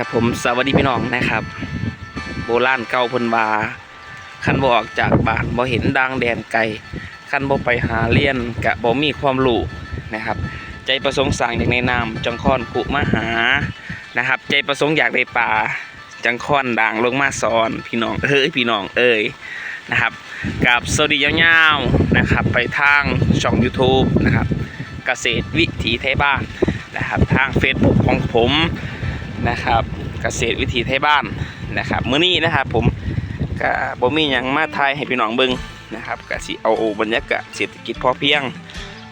ครับผมสวัสดีพี่น้องนะครับ โบราณเก่าพนวาคันบ่ออกจากบ้านบ่เห็นดังแดนไกลคันบ่ไปหาเรียนกะบ่มีความรู้นะครับ ใจประสงค์สร้างอย่างในนามจังค้อนกุมาหานะครับ ใจประสงค์อยากได้ป่าจังค้อนด่างลงมาสอนพี่น้องเอ้ยพี่น้องเอ้ยนะครับกับสวัสดียาวๆนะครับ ไปทางช่อง YouTube นะครับ เกษตรวิถีไทยบ้านนะครับ ทาง Facebook ของผม นะครับเกษตรวิถีไทยบ้านนะครับมื้อนี้นะครับผมก็บ่มีหยังมาทายให้พี่น้องเบิ่งนะครับก็สิเอาบรรยากาศเศรษฐกิจพอเพียง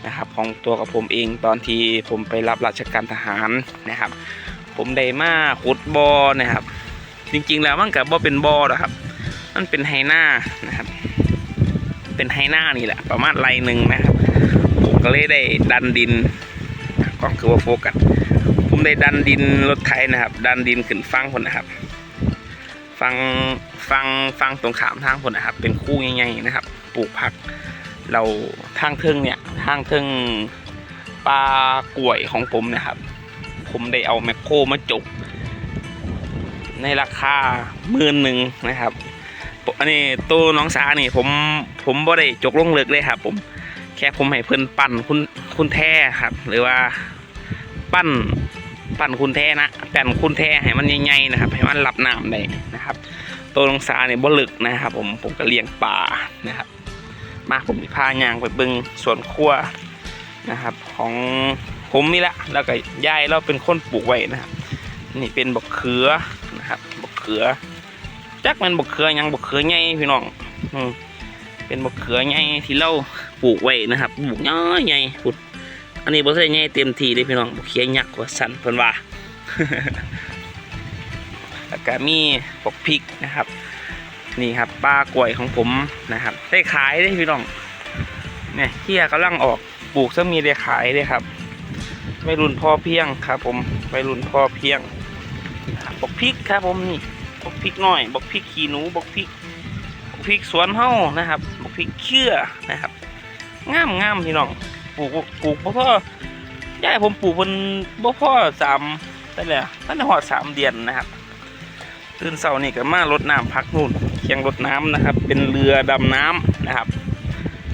นะครับของตัวกับผมเองตอนที่ผมไปรับราชการทหารนะครับ ผมได้มาขุดบ่อนะครับ จริงๆแล้วมันก็บ่เป็นบ่อหรอกครับ มันเป็นไฮนานะครับ เป็นไฮนานี่แหละประมาณไรหนึ่งนะครับผมก็เลยได้ดันดินกล้องคือว่าโฟกัส ได้ดันดินรถไถนะครับ ดันดินขึ้นฟังคนนะครับ ฟังฟังฟังตรงขามทางคนนะครับ เป็นคู่ใหญ่ๆนะครับ ปลูกผัก เราทางเทิงเนี่ยทางเทิงปลากล้วยของผมนะครับ ผมได้เอาแมคโครมาจกในราคาหมื่นหนึ่งนะครับอันนี้ตัวน้องสานี่ผมผมบ่ได้จกลงเลิกเลยครับ ผมแค่ผมให้เพิ่อนปั้นคุณคุณแท้ครับ หรือว่าปั้น ปั้นคุณแท้นะปั้นคุณแท้ให้มันใหญ่ๆนะครับให้มันรับน้ำได้นะครับตัวลงสาเนี่ยบ่ลึกนะครับ ผมผมก็เลี้ยงปลานะครับมาผมสิพายางไปบิ่งสวนครัวนะครับ ของผมนี่แหละแล้วก็ยายเราเป็นคนปลูกไว้นะครับ นี่เป็นบกเขือนะครับบกเขือจักมันบกเขือยังบกเขือใหญ่พี่น้องอืมเป็นบกเขือใหญ่ที่เราปลูกไว้นะครับปลูกน้อยใหญ่พุด อันนี้บ่ใช่ใหญ่เต็มทีเลยพี่น้องบ่เขียยักษ์ว่าสันเพิ่นว่าแล้วก็มีปกพริกนะครับ นี่ครับปลากล้วยของผมนะครับ ได้ขายได้พี่น้องเนี่ยเที่ยกำลังออกปลูกซะมีได้ขายเลยครับไม่รุนพ่อเพียงครับ ผมไม่รุนพ่อเพียงบกพริกครับผมนี่บกพริกน้อยบกพริกขี้หนูบกพริกบกพริกสวนเฮานะครับบกพริกเชื่อนะครับงามงามพี่น้อง ปลูกปลูกบ่พ่อยายผมปลูกเพิ่นบ่พ่อสามได้แหละตั้งแต่หอดสามเดือนนะครับตื่นเช้านี่ก็มารดน้ำพักนู่นเคียงรดน้ำนะครับ เป็นเรือดำน้ำนะครับ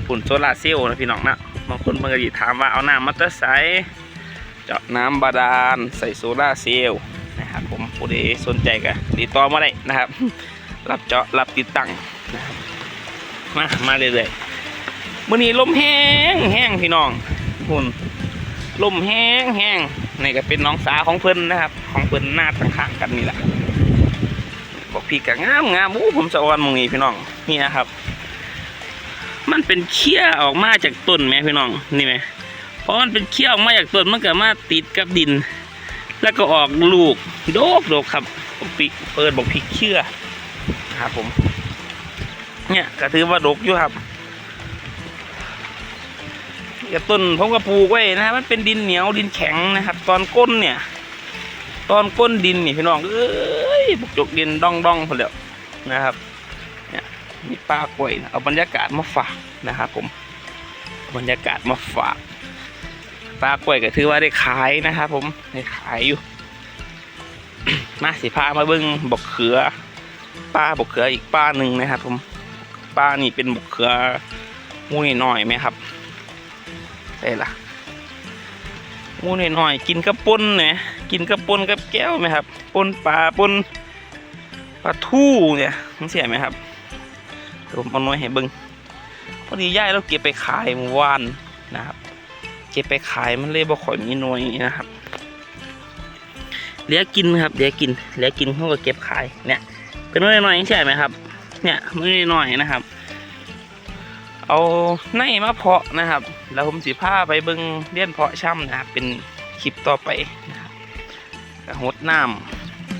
ฝุ่นโซลาร์เซลล์นะพี่น้องนะบางคนบางทีถามว่าเอาน้ำมาตะใสเจาะน้ำบาดาลใส่โซลาร์เซลล์นะครับผมผู้ใดสนใจก็ติดต่อมาได้นะครับ รับเจาะรับติดตั้งมามาเรื่อยๆ มื่อนี้ลมแห้งแห้งพี่น้องคุณลมแห้งแห้งนี่ก็เป็นน้องสาของเพิ่นนะครับ ของเพิ่นหน้าต่างข้างกันนี่แหละบอกพี่กะงามงามอู้ผมสะออนมองนี้พี่น้องนี่นะครับ มันเป็นเขี้ยออกมาจากต้นไหมพี่น้องนี่ไหมเพราะมันเป็นเขี้ยออกมาจากต้นมันก็มาติดกับดิน แล้วก็ออกลูกโดกโดกครับบอกพี่เปิดบอกพี่เขี้ยครับผม เนี่ยก็ถือว่าดกอยู่ครับ กับต้นผมก็ปลูกไว้นะครับมันเป็นดินเหนียวดินแข็งนะครับ ตอนก้นเนี่ย ตอนก้นดินนี่พี่น้องเอ้ยบุกจกดินดองดองพอแล้วนะครับ เนี่ยมีปลากล้วยนะเอาบรรยากาศมาฝากนะครับผมบรรยากาศมาฝากปลากล้วยก็ถือว่าได้ขายนะครับผมได้ขายอยู่มาสิพามาเบิ้งบกเขือป้าบกเขืออีกป้าหนึ่งนะครับผมป้านี่เป็นบกเขือมูนี่น้อยไหมครับ ใช่ละมูนี่น้อยกินกระปุนเนี่ยกินกระปุนกับแก้วไหมครับปนปลาปนปลาทูเนี่ยมันเสียไหมครับเดี๋ยวผมเอาน้อยให้เบิ้งพอดีย่ายเราเก็บไปขายเมื่อวานนะครับ เก็บไปขายมันเลยบ่ค่อยมีหน่วยนะครับเหลือกินครับเหลือกินเหลือกินเขาก็เก็บขายเนี่ยเป็นน้อยหน่อยๆใช่ไหมครับ เนี่ยน้อยหน่อยนะครับ เอาในมาเพาะนะครับ แล้วผมสิพาไปเบิ้งเลี้ยนเพาะช่ำนะครับเป็นคลิปต่อไปนะครับหดน้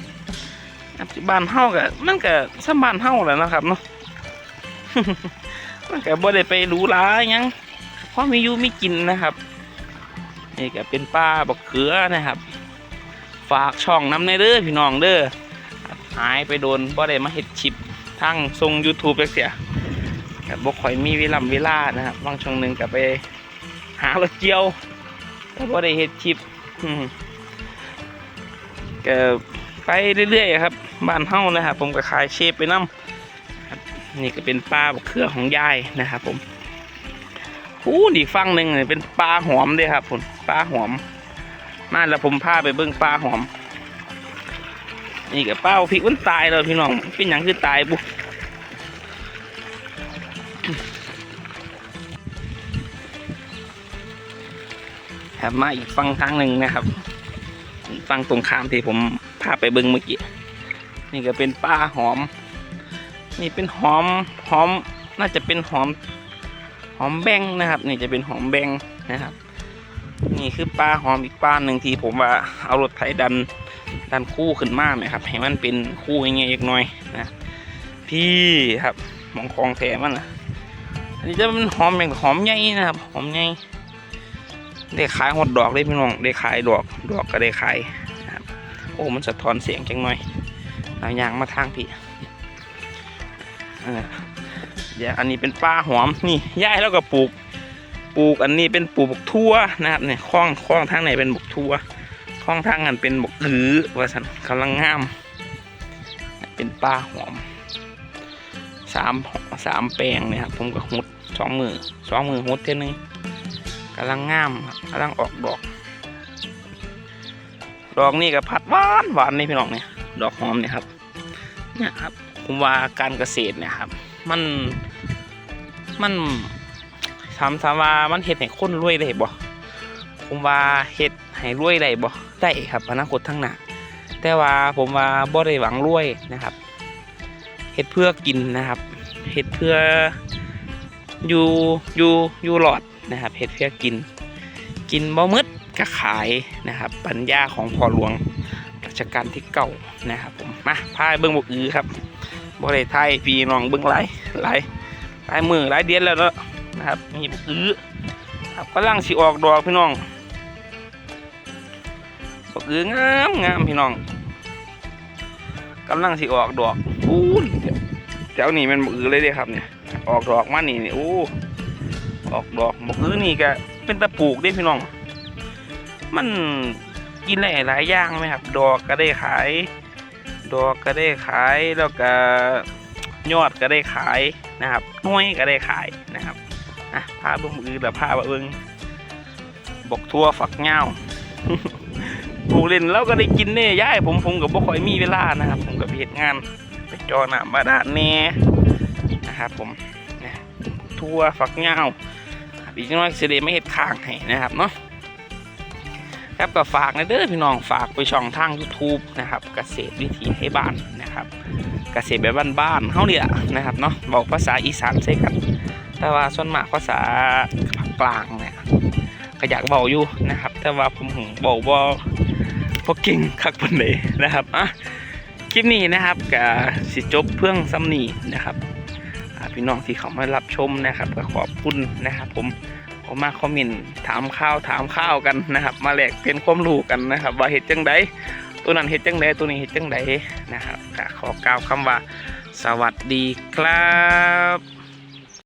ำปัจจุบันเฮากับมันก็สมบ้านเฮาแหล้วนะครับเนาะมันก็บ่ได้ไปรูหราหยังเพราะมีอยู่มีกินนะครับนี่ก็เป็นป้าบักเขือนะครับ ฝากช่องน้ำในเด้อพี่น้องเด้อหายไปโดนบ่ได้มาเฮ็ดชิปทางทรง YouTube จักเสีย กับ่ค่อยมีเวลาเวลานะครับบางช่วงหนึ่งก็ไปหารถเกี่ยวก็บ่ได้เฮ็ดชิปก็ไปเรื่อยๆครับบ้านเฮ้านะครับผมก็ขายเชฟไปน้ำนี่ก็เป็นปลาบกเครือของยายนะครับผมอู้อีกฝั่งหนึ่งเนี่ยเป็นปลาหอมเด้ครับผมปลาหอมมาแล้วผมพาไปเบิ้งปลาหอม นี่กับป้าพริกมันตายแล้วพี่น้องเป็นอย่างคือตายบุ ครับมาอีกฟังทางหนึ่งนะครับ ฟังตรงข้ามที่ผมพาไปเบิ้งเมื่อกี้นี่ก็เป็นป้าหอม นี่เป็นหอมหอมน่าจะเป็นหอมหอมแบงนะครับ นี่จะเป็นหอมแบงนะครับ นี่คือปลาหอมอีกปลาหนึ่งที่ผมว่าเอารถไถดันดันคู่ขึ้นมาไหมครับให้มันเป็นคู่ยังไงอีกหน่อยนะพี่ครับมองคลองแถมันนะอันนี้จะเป็นหอมอย่างหอมใหญ่นะครับ หอมใหญ่ ได้ขายหดดอกได้พี่น้องได้ขายดอกดอกก็ได้ขายครับโอ้มันสะท้อนเสียงจังหน่อยเอายางมาทางพี่เออเดี๋ยวอันนี้เป็นปลาหอมนี่ย่ายแล้วก็ปลูก ปลูกอันนี้เป็นปลูกบกทั่วนะครับเนี่ยคล้องคล้องทางไหนเป็นบกทั่วคล้องทางกันเป็นบกอือว่าสันกำลังงาม เป็นปลาหอมสามสามแปลงเนี่ยครับผมก็หุดสองมือสองมือหุดเท่านึง กำลังงามกำลังออกดอก ดอกนี่ก็พัดหวานหวานนี่พี่น้องเนี่ยดอกหอมเนี่ยครับเนี่ยครับผมว่าการเกษตรเนี่ยครับ มันมันถามถามว่ามันเฮ็ดให้คนรวยได้บ่ผมว่าเฮ็ดให้รวยได้บ่ได้ครับอนาคตทั้งหน้าแต่ว่าผมว่าบ่ได้หวังรวยนะครับเฮ็ดเพื่อกินนะครับเฮ็ดเพื่ออยู่อยู่อยู่หลอด นะครับเฮ็ดเพื่อกิน กินบ่มืดก็ขายนะครับ ปัญญาของพ่อหลวงรัชกาลที่เก้านะครับผมมาพายเบิ่งบกอือครับบ่ได้ไทยพี่น้องเบิ่งหลายหลายหลายมือหลายเดือนแล้วเนาะนะครับมีบกอือครับกำลังสิออกดอกพี่น้องบกอืองามงามพี่น้องกำลังสิออกดอกอู้แถวนี้มันบกอือเลยเด้ครับเนี่ยออกดอกมานี่นี่โอ้ออกดอก บกอื้อนี่ก็เป็นตะปลูกด้พี่น้อง มันกินได้หลายอย่างไหมครับ ดอกก็ได้ขาย ดอกก็ได้ขายแล้วก็ยอดก็ได้ขายนะครับน้อยก็ได้ขายนะครับอะพาเบิ่งมือแต่พาเบิ่งบกทัวฝักเงาปลูกเล่นแล้วก็ได้กินเนี่ยย่ายผมผมกับบ่ค่อยมีเวลานะครับ ผมกับเหตุงานไปจอหน้าบาดาลแน่นะครับผมนะทัวฝักเงา ครับอีกน้อยสิเดไม่เห็ดข้างให้นะครับเนาะครับก็ฝากนะเด้อพี่น้องฝากไปช่องทาง YouTube นะครับ เกษตรวิถีให้บ้านนะครับ เกษตรแบบบ้านๆเฮาเนี่ยนะครับเนาะบอกภาษาอีสานใช่กันแต่ว่าส่วนมากภาษาภาคกลางเนี่ยก็อยากเบาอยู่นะครับ แต่ว่าผมหึงเบาพอเก่งคักปานใดนะครับอะคลิปนี้นะครับกับสิจบเพื่องซ้ำนีนะครับ พี่น้องที่เขามารับชมนะครับก็ขอบคุณนะครับ ผมเขามาคอมเมนต์ถามข้าวถามข้าวกันนะครับ มาแลกเปลี่ยนความรู้กันนะครับ ว่าเห็ดจังใดตัวนั้นเห็ดจังใดตัวนี้เห็ดจังใดนะครับขอกล่าวคำว่า สวัสดีครับ